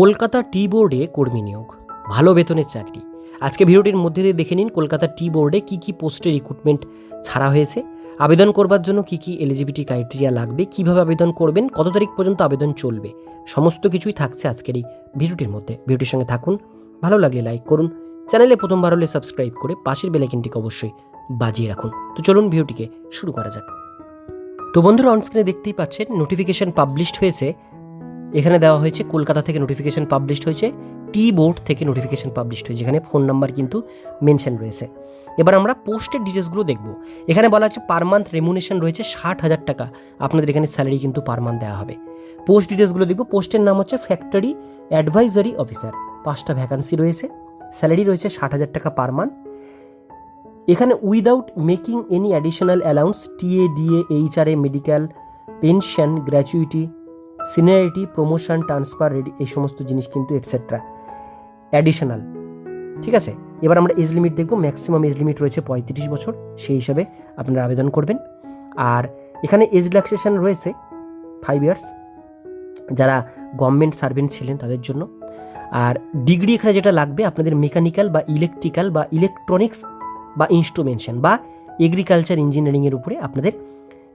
কলকাতা টি বোর্ডে কর্মী নিয়োগ। ভালো বেতনের চাকরি। আজকে ভিডিওটির মধ্যে দিয়ে দেখে নিন কলকাতা টি বোর্ডে কী কী পোস্টে রিক্রুটমেন্ট ছাড়া হয়েছে, আবেদন করবার জন্য কী কী এলিজিবিলিটি ক্রাইটেরিয়া লাগবে, কীভাবে আবেদন করবেন, কত তারিখ পর্যন্ত আবেদন চলবে, সমস্ত কিছুই থাকছে আজকের এই ভিডিওটির মধ্যে। ভিডিওটির সঙ্গে থাকুন, ভালো লাগলে লাইক করুন, চ্যানেলে প্রথমবার হলে সাবস্ক্রাইব করে পাশের বেলাইকিনটিকে অবশ্যই বাজিয়ে রাখুন। তো চলুন ভিডিওটিকে শুরু করা যাক। তো বন্ধুরা অনস্ক্রিনে দেখতেই পাচ্ছেন নোটিফিকেশন পাবলিশড হয়েছে এখানে দেওয়া হয়েছে, কলকাতা থেকে নোটিফিকেশন পাবলিশড হয়েছে টি বোর্ড থেকে নোটিফিকেশন পাবলিশড হয়েছে, যেখানে ফোন নাম্বার কিন্তু মেনশন রয়েছে। এবার আমরা পোস্টের ডিটেলসগুলো দেখব। এখানে বলা আছে পার মান্থ রেমুনেশন রয়েছে ষাট হাজার টাকা। আপনাদের এখানে স্যালারি কিন্তু পার মান্থ দেওয়া হবে। পোস্ট ডিটেলসগুলো দেখব। পোস্টের নাম হচ্ছে ফ্যাক্টরি অ্যাডভাইজারি অফিসার পাঁচটা ভ্যাকান্সি রয়েছে। স্যালারি রয়েছে ষাট হাজার টাকা পার মান্থ এখানে without making any additional allowance TA DA HRA medical pension gratuity seniority promotion, transfer, ready, এই সমস্ত জিনিস কিন্তু এটসেট্রা অ্যাডিশনাল ঠিক আছে? এবার আমরা এজ লিমিট দেখব ম্যাক্সিমাম এজ লিমিট রয়েছে পঁয়ত্রিশ বছর, সেই হিসাবে আপনারা আবেদন করবেন। আর এখানে এজ রিল্যাক্সেশন রয়েছে ফাইভ ইয়ার্স যারা গভর্নমেন্ট সার্ভেন্ট ছিলেন তাদের জন্য। আর ডিগ্রি এখানে যেটা লাগবে, আপনাদের মেকানিক্যাল বা ইলেকট্রিক্যাল বা ইলেকট্রনিক্স বা ইনস্ট্রুমেন্টেশন বা এগ্রিকালচার ইঞ্জিনিয়ারিংয়ের উপরে আপনাদের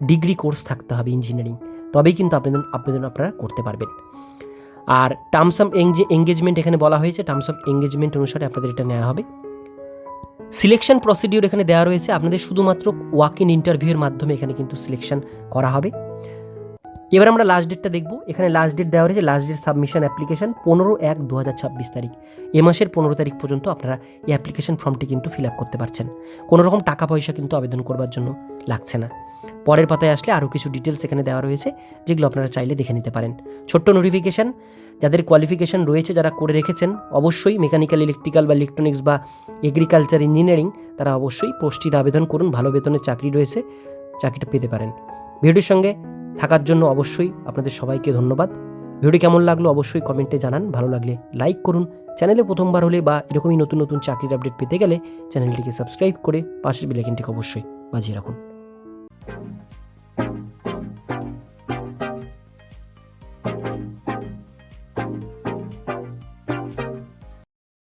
ডিগ্রি কোর্স থাকতে হবে ইঞ্জিনিয়ারিং তবেই কিন্তু আবেদন আবেদন আপনারা করতে পারবেন। আর টার্মস অফ এঙ্গেজমেন্ট এখানে বলা হয়েছে। টার্মস অফ এঙ্গেজমেন্ট অনুসারে আপনাদের এটা নেওয়া হবে। সিলেকশন প্রসিডিউর এখানে দেওয়া রয়েছে। আপনাদের শুধুমাত্র ওয়াক ইন ইন্টারভিউয়ের মাধ্যমে এখানে কিন্তু সিলেকশন করা হবে। এবার আমরা লাস্ট ডেটটা দেখব। এখানে লাস্ট ডেট দেওয়া রয়েছে। লাস্ট ডেট সাবমিশন অ্যাপ্লিকেশন পনেরো এক দু হাজার ছাব্বিশ তারিখ। এ মাসের পনেরো তারিখ পর্যন্ত আপনারা এই অ্যাপ্লিকেশন ফর্মটি কিন্তু ফিল আপ করতে পারছেন। কোনো রকম টাকা পয়সা কিন্তু আবেদন করবার জন্য লাগছে না। পরের পাতায় আসলে আরও কিছু ডিটেলস এখানে দেওয়া রয়েছে, যেগুলো আপনারা চাইলে দেখে নিতে পারেন। ছোট্ট নোটিফিকেশান যাদের কোয়ালিফিকেশান রয়েছে, যারা করে রেখেছেন, অবশ্যই মেকানিক্যাল ইলেকট্রিক্যাল বা ইলেকট্রনিক্স বা এগ্রিকালচার ইঞ্জিনিয়ারিং তারা অবশ্যই পোস্টটিতে আবেদন করুন, ভালো বেতনের চাকরি রয়েছে, চাকরিটা পেতে পারেন। ভিডিওর সঙ্গে থাকার জন্য অবশ্যই আপনাদের সবাইকে ধন্যবাদ। ভিডিও কেমন লাগল অবশ্যই কমেন্টে জানান। ভালো লাগলে লাইক করুন। চ্যানেলে প্রথমবার হলে বা এরকমই নতুন নতুন চাকরির আপডেট পেতে গেলে চ্যানেলটিকে সাবস্ক্রাইব করে পাশের বেলাইকিনটিকে অবশ্যই বাজিয়ে রাখুন। Thank you.